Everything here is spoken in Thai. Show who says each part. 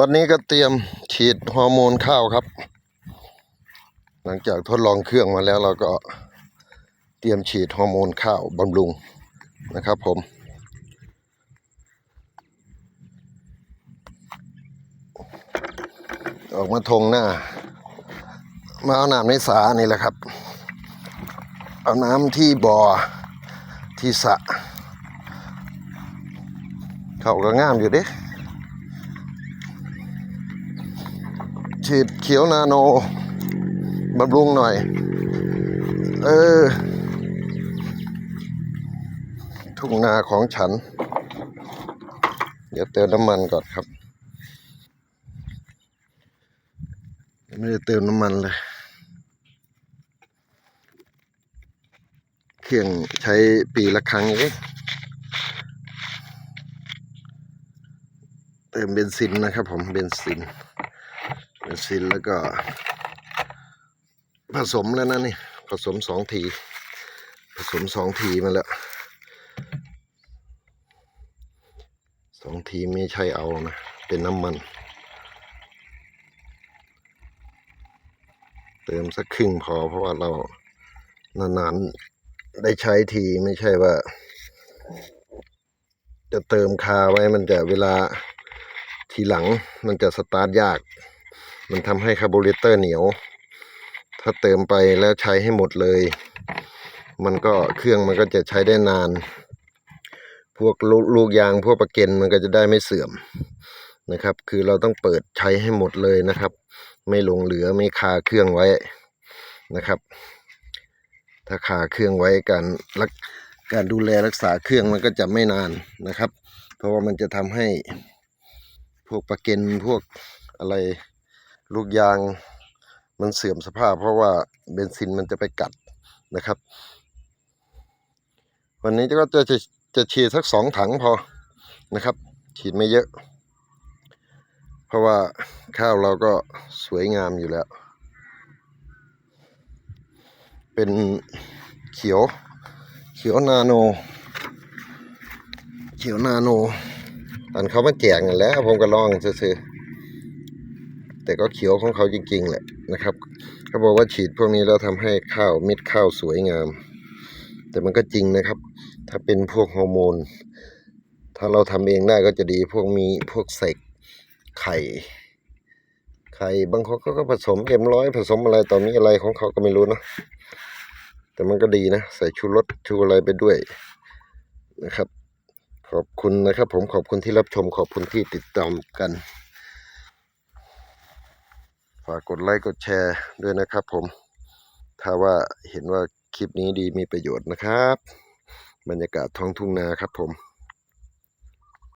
Speaker 1: วันนี้ก็เตรียมฉีดฮอร์โมนข้าวครับ หลังจากทดลองเครื่องมาแล้วเราก็เตรียมฉีดฮอร์โมนข้าวบำรุงนะครับผมออกมาทงหน้า มาเอาน้ำในสานี่แหละครับ เอาน้ำที่บ่อที่สะ เขาก็งามอยู่เด้ ฉีดเขียวนาโนบำรุงหน่อย เออ ทุ่งนาของฉัน เดี๋ยวเติมน้ำมันก่อนครับ ไม่ได้เติมน้ำมันเลย เครื่องใช้ปีละครั้งเองเติมเบนซินนะครับผมเบนซินเบน ซินแล้วก็ ผสมแล้วนะนี่ ผสมสองทีผสมสองทีมาแล้วสองทีไม่ใช่เอานะ เป็นน้ำมัน เติมสักครึ่งพอเพราะว่าเรานานๆได้ใช้ทีไม่ใช่ว่า จะเติมคาไว้มันจะเวลาทีหลังมันจะสตาร์ทยาก มันทำให้คาร์บูเรเตอร์เหนียว ถ้าเติมไปแล้วใช้ให้หมดเลย มันก็เครื่องมันก็จะใช้ได้นาน พวกลูกลูกยางพวกประเก็นมันก็จะได้ไม่เสื่อมนะครับ คือเราต้องเปิดใช้ให้หมดเลยนะครับ ไม่หลงเหลือไม่คาเครื่องไว้นะครับ ถ้าคาเครื่องไว้การรักการดูแลรักษาเครื่องมันก็จะไม่นานนะครับ เพราะว่ามันจะทำให้พวกประเก็นพวกอะไร ลูกยางมันเสื่อมสภาพ เพราะว่าเบนซินมันจะไปกัดนะครับ วันนี้ก็จะจะจะฉีดสักสองถังพอนะครับ ฉีดไม่เยอะ เพราะว่าข้าวเราก็สวยงามอยู่แล้ว เป็นเขียว เขียวนาโน เขียวนาโนอันเขามาแจกนั่นแหล้วผมก็ลองซื้อ แต่ก็เขียวของเขาจริงๆแหละนะครับเขาบอกว่าฉีดพวกนี้แล้วทำให้ข้าวเม็ดข้าวสวยงาม แต่มันก็จริงนะครับ ถ้าเป็นพวกฮอร์โมน ถ้าเราทำเองได้ก็จะดีพวกมีพวกเสกไข่ ไข่บางคนก็ผสมเอ็มร้อยผสมอะไรต่อมีอะไรของเขาก็ไม่รู้เนะแต่มันก็ดีนะ ใส่ชูรสชูอะไรไปด้วยนะครับ ขอบคุณนะครับ ผมขอบคุณที่รับชมขอบคุณที่ติดตามกัน ฝากกดไลค์กดแชร์ด้วยนะครับผม ถ้าว่าเห็นว่าคลิปนี้ดีมีประโยชน์นะครับ บรรยากาศท้องทุ่งนาครับผม